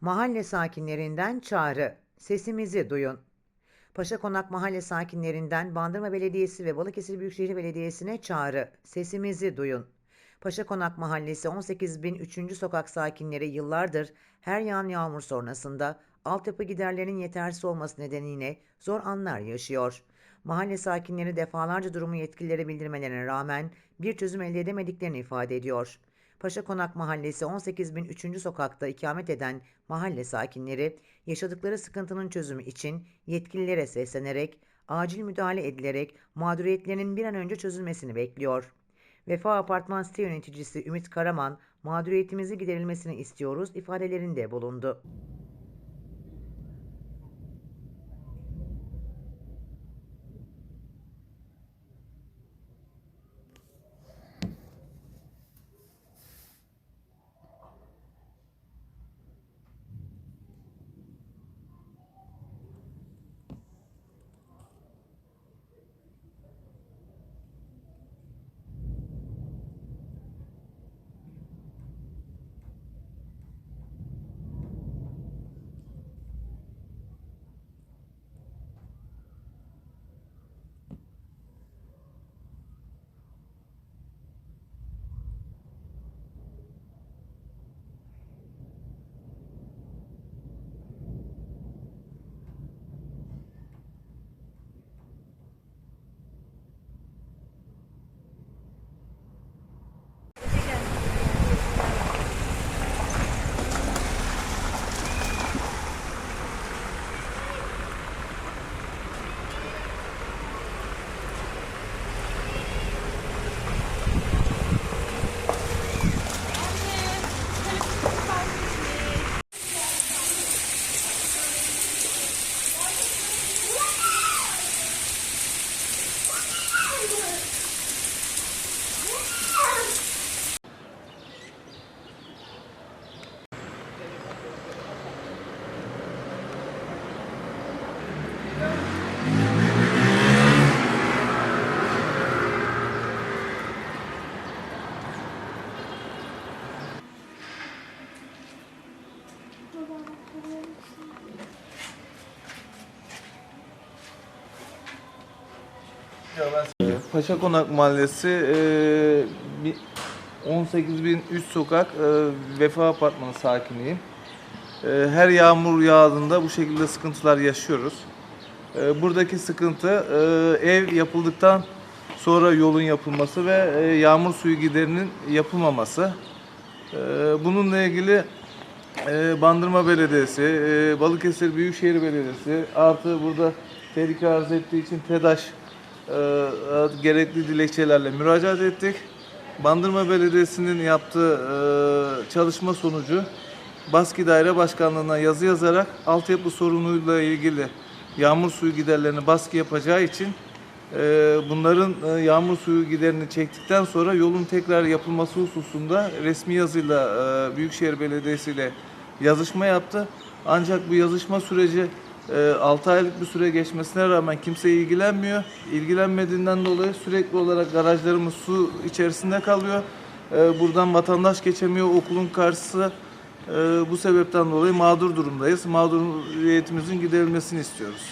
Mahalle sakinlerinden çağrı. Sesimizi duyun. Paşakonak mahalle sakinlerinden Bandırma Belediyesi ve Balıkesir Büyükşehir Belediyesi'ne çağrı. Sesimizi duyun. Paşakonak Mahallesi 18.003. sokak sakinleri yıllardır her yağan yağmur sonrasında altyapı giderlerinin yetersiz olması nedeniyle zor anlar yaşıyor. Mahalle sakinleri defalarca durumu yetkililere bildirmelerine rağmen bir çözüm elde edemediklerini ifade ediyor. Paşakonak Mahallesi 18.003. sokakta ikamet eden mahalle sakinleri yaşadıkları sıkıntının çözümü için yetkililere seslenerek acil müdahale edilerek mağduriyetlerinin bir an önce çözülmesini bekliyor. Vefa Apartman site yöneticisi Ümit Karaman mağduriyetimizi giderilmesini istiyoruz ifadelerinde bulundu. Paşa Konak Mahallesi e, bir 18.003 sokak e, Vefa Apartmanı sakiniyim. E, her yağmur yağdığında bu şekilde sıkıntılar yaşıyoruz. E, buradaki sıkıntı e, ev yapıldıktan sonra yolun yapılması ve e, yağmur suyu giderinin yapılmaması. E, bununla ilgili e, Bandırma Belediyesi, e, Balıkesir Büyükşehir Belediyesi artı burada tehlike arz ettiği için TEDAŞ e, e, gerekli dilekçelerle müracaat ettik. Bandırma Belediyesi'nin yaptığı e, çalışma sonucu Baski Daire Başkanlığı'na yazı yazarak altyapı sorunuyla ilgili yağmur suyu giderlerini baskı yapacağı için e, bunların e, yağmur suyu giderini çektikten sonra yolun tekrar yapılması hususunda resmi yazıyla e, Büyükşehir Belediyesi ile yazışma yaptı. Ancak bu yazışma süreci 6 aylık bir süre geçmesine rağmen kimse ilgilenmiyor. İlgilenmediğinden dolayı sürekli olarak garajlarımız su içerisinde kalıyor. E, Buradan vatandaş geçemiyor okulun karşısı. E, Bu sebepten dolayı mağdur durumdayız. Mağduriyetimizin giderilmesini istiyoruz.